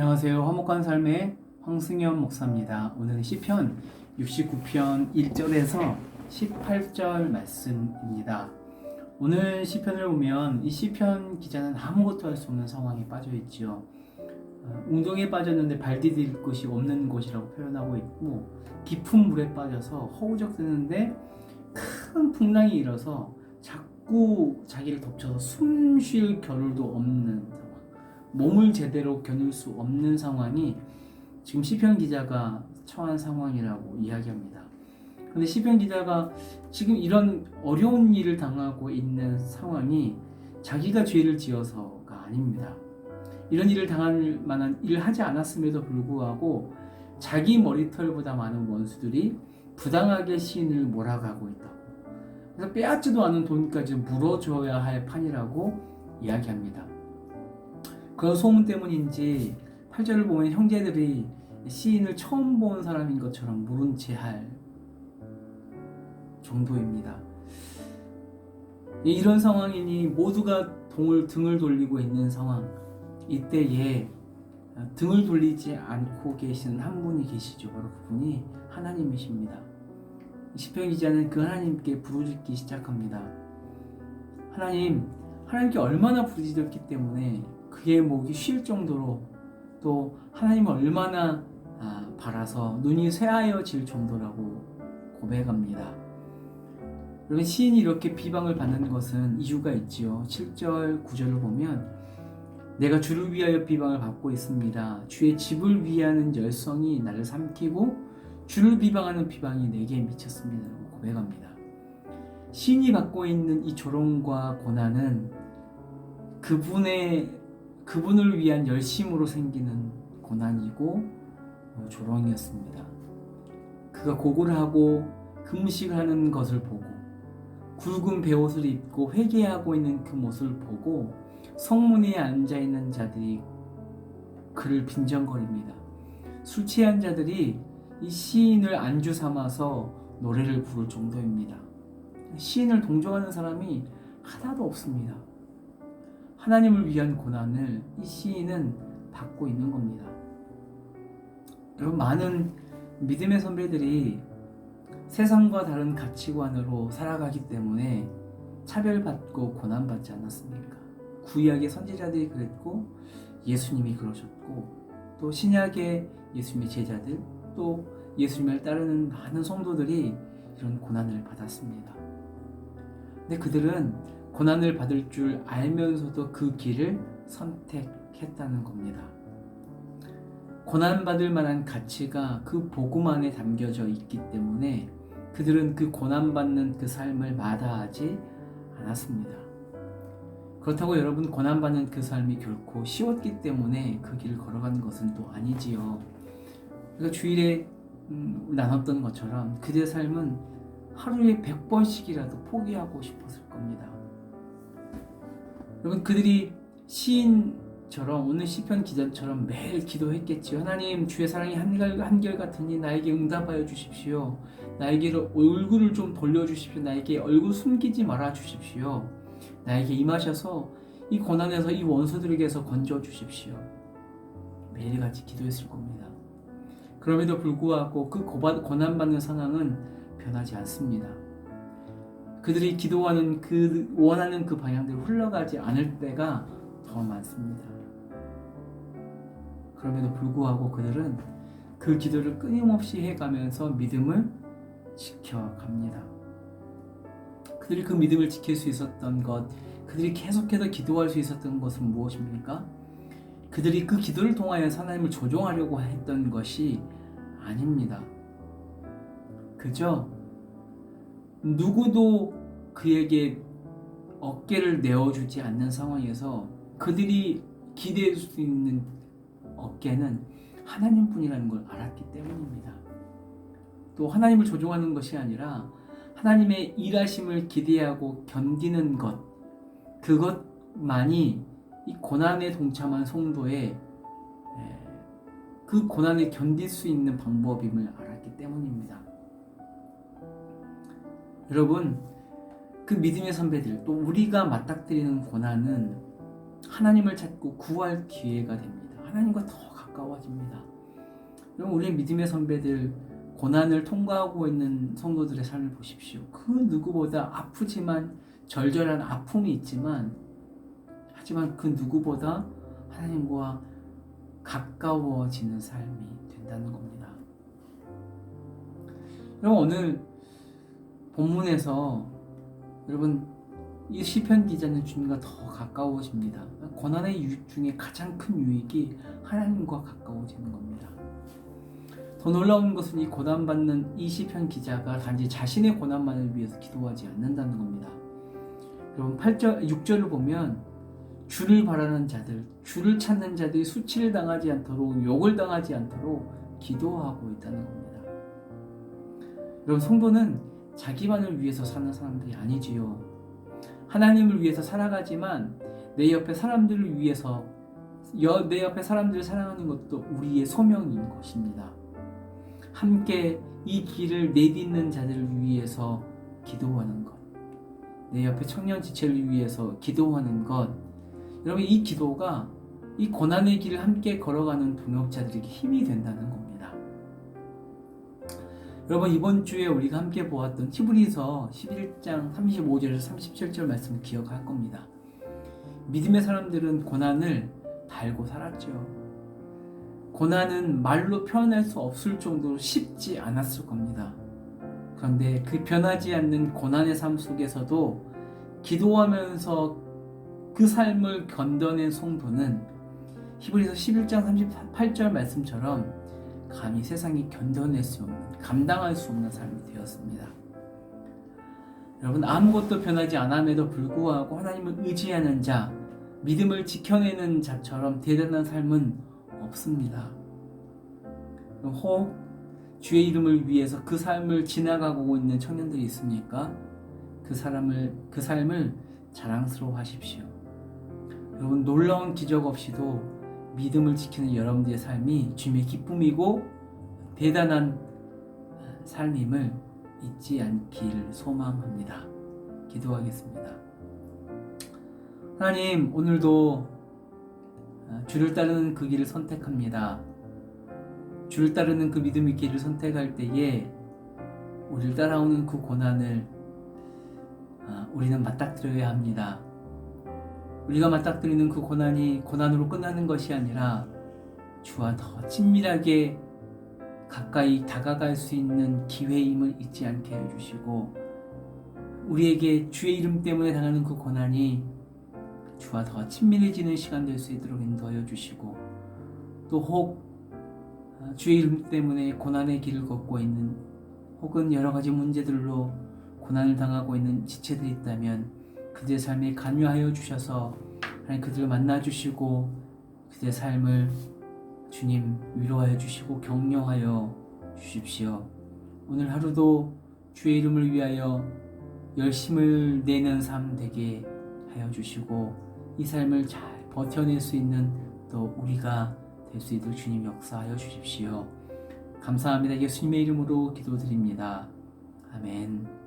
안녕하세요. 화목한 삶의 황승현 목사입니다. 오늘은 시편 69편 1절에서 18절 말씀입니다. 오늘 시편을 보면 이 시편 기자는 아무것도 할 수 없는 상황에 빠져 있지요. 어, 웅덩이에 빠졌는데 발 디딜 곳이 없는 곳이라고 표현하고 있고 깊은 물에 빠져서 허우적대는데 큰 풍랑이 일어서 자꾸 자기를 덮쳐서 숨 쉴 겨를도 없는. 몸을 제대로 겨눌 수 없는 상황이 지금 시편 기자가 처한 상황이라고 이야기합니다. 근데 시편 기자가 지금 이런 어려운 일을 당하고 있는 상황이 자기가 죄를 지어서가 아닙니다. 이런 일을 당할 만한 일을 하지 않았음에도 불구하고 자기 머리털보다 많은 원수들이 부당하게 시인을 몰아가고 있다고. 그래서 빼앗지도 않은 돈까지 물어줘야 할 판이라고 이야기합니다. 그런 소문 때문인지 8절을 보면 형제들이 시인을 처음 본 사람인 것처럼 모른 채할 정도입니다. 이런 상황이니 모두가 동을 등을 돌리고 있는 상황. 이때에 등을 돌리지 않고 계시는 한 분이 계시죠. 바로 그분이 하나님이십니다. 시편 기자는 그 하나님께 부르짖기 시작합니다. 하나님, 하나님께 얼마나 부르짖었기 때문에 그의 목이 쉴 정도로 또 하나님을 얼마나 아, 바라서 눈이 쇠하여질 정도라고 고백합니다. 여러분 시인이 이렇게 비방을 받는 것은 이유가 있지요. 7절, 9절을 보면 내가 주를 위하여 비방을 받고 있습니다. 주의 집을 위하는 열성이 나를 삼키고 주를 비방하는 비방이 내게 미쳤습니다. 라고 고백합니다. 시인이 받고 있는 이 조롱과 고난은 그분의 그분을 위한 열심으로 생기는 고난이고 어, 조롱이었습니다. 그가 고구를 하고 금식을 하는 것을 보고 굵은 베옷을 입고 회개하고 있는 그 모습을 보고 성문에 앉아 있는 자들이 그를 빈정거립니다. 술 취한 자들이 이 시인을 안주 삼아서 노래를 부를 정도입니다. 시인을 동정하는 사람이 하나도 없습니다. 하나님을 위한 고난을 이 시인은 받고 있는 겁니다. 여러분 많은 믿음의 선배들이 세상과 다른 가치관으로 살아가기 때문에 차별받고 고난받지 않았습니까? 구약의 선지자들이 그랬고 예수님이 그러셨고 또 신약의 예수님의 제자들 또 예수님을 따르는 많은 성도들이 이런 고난을 받았습니다. 근데 그들은 고난을 받을 줄 알면서도 그 길을 선택했다는 겁니다. 고난받을 만한 가치가 그 복음 안에 담겨져 있기 때문에 그들은 그 고난받는 그 삶을 마다하지 않았습니다. 그렇다고 여러분 고난받는 그 삶이 결코 쉬웠기 때문에 그 길을 걸어가는 것은 또 아니지요. 그러니까 주일에 음, 나눴던 것처럼 그들의 삶은 하루에 100번씩이라도 포기하고 싶었을 겁니다. 여러분 그들이 시인처럼 오늘 시편 기자처럼 매일 기도했겠지요. 하나님 주의 사랑이 한결, 한결 같으니 나에게 응답하여 주십시오. 나에게 얼굴을 좀 돌려 주십시오. 나에게 얼굴 숨기지 말아 주십시오. 나에게 임하셔서 이 고난에서 이 원수들에게서 건져 주십시오. 매일같이 기도했을 겁니다. 그럼에도 불구하고 그 고난받는 상황은 변하지 않습니다. 그들이 기도하는 그 원하는 그 방향대로 흘러가지 않을 때가 더 많습니다. 그럼에도 불구하고 그들은 그 기도를 끊임없이 해가면서 믿음을 지켜갑니다. 그들이 그 믿음을 지킬 수 있었던 것, 그들이 계속해서 기도할 수 있었던 것은 무엇입니까? 그들이 그 기도를 통하여 하나님을 조종하려고 했던 것이 아닙니다. 그저 누구도 그에게 어깨를 내어주지 않는 상황에서 그들이 기대할 수 있는 어깨는 하나님뿐이라는 걸 알았기 때문입니다. 또 하나님을 조종하는 것이 아니라 하나님의 일하심을 기대하고 견디는 것, 그것만이 이 고난에 동참한 성도의 그 고난을 견딜 수 있는 방법임을 알았기 때문입니다. 여러분, 그 믿음의 선배들, 또 우리가 맞닥뜨리는 고난은 하나님을 찾고 구할 기회가 됩니다. 하나님과 더 가까워집니다. 여러분 우리 믿음의 선배들 고난을 통과하고 있는 성도들의 삶을 보십시오. 그 누구보다 아프지만 절절한 아픔이 있지만 하지만 그 누구보다 하나님과 가까워지는 삶이 된다는 겁니다. 여러분 오늘 본문에서 여러분 이 시편 기자는 주님과 더 가까워집니다. 고난의 유익 중에 가장 큰 유익이 하나님과 가까워지는 겁니다. 더 놀라운 것은 이 고난받는 이 시편 기자가 단지 자신의 고난만을 위해서 기도하지 않는다는 겁니다. 여러분 8절, 6절을 보면 주를 바라는 자들, 주를 찾는 자들이 수치를 당하지 않도록 욕을 당하지 않도록 기도하고 있다는 겁니다. 여러분 성도는 자기만을 위해서 사는 사람들이 아니지요. 하나님을 위해서 살아가지만 내 옆에 사람들을 위해서 여, 내 옆에 사람들을 사랑하는 것도 우리의 소명인 것입니다. 함께 이 길을 내딛는 자들을 위해서 기도하는 것. 내 옆에 청년 지체를 위해서 기도하는 것. 여러분 이 기도가 이 고난의 길을 함께 걸어가는 동역자들에게 힘이 된다는 겁니다. 여러분 이번 주에 우리가 함께 보았던 히브리서 11장 35절에서 37절 말씀을 기억할 겁니다. 믿음의 사람들은 고난을 달고 살았죠. 고난은 말로 표현할 수 없을 정도로 쉽지 않았을 겁니다. 그런데 그 변하지 않는 고난의 삶 속에서도 기도하면서 그 삶을 견뎌낸 성도는 히브리서 11장 38절 말씀처럼 감히 세상이 견뎌낼 수 없는 감당할 수 없는 삶이 되었습니다. 여러분 아무것도 변하지 않음에도 불구하고 하나님을 의지하는 자, 믿음을 지켜내는 자처럼 대단한 삶은 없습니다. 혹 주의 이름을 위해서 그 삶을 지나가고 있는 청년들이 있습니까? 그 사람을 그 삶을 자랑스러워하십시오. 여러분 놀라운 기적 없이도 믿음을 지키는 여러분들의 삶이 주님의 기쁨이고 대단한 삶임을 잊지 않기를 소망합니다. 기도하겠습니다. 하나님 오늘도 주를 따르는 그 길을 선택합니다. 주를 따르는 그 믿음의 길을 선택할 때에 우리를 따라오는 그 고난을 우리는 맞닥뜨려야 합니다. 우리가 맞닥뜨리는 그 고난이 고난으로 끝나는 것이 아니라 주와 더 친밀하게 가까이 다가갈 수 있는 기회임을 잊지 않게 해주시고 우리에게 주의 이름 때문에 당하는 그 고난이 주와 더 친밀해지는 시간 될 수 있도록 인도하여 주시고 또 혹 주의 이름 때문에 고난의 길을 걷고 있는 혹은 여러 가지 문제들로 고난을 당하고 있는 지체들이 있다면 그들의 삶에 관여하여 주셔서 하나님 그들을 만나 주시고 그들의 삶을 주님 위로하여 주시고 격려하여 주십시오. 오늘 하루도 주의 이름을 위하여 열심을 내는 삶 되게 하여 주시고 이 삶을 잘 버텨낼 수 있는 또 우리가 될 수 있도록 주님 역사하여 주십시오. 감사합니다. 예수님의 이름으로 기도드립니다. 아멘.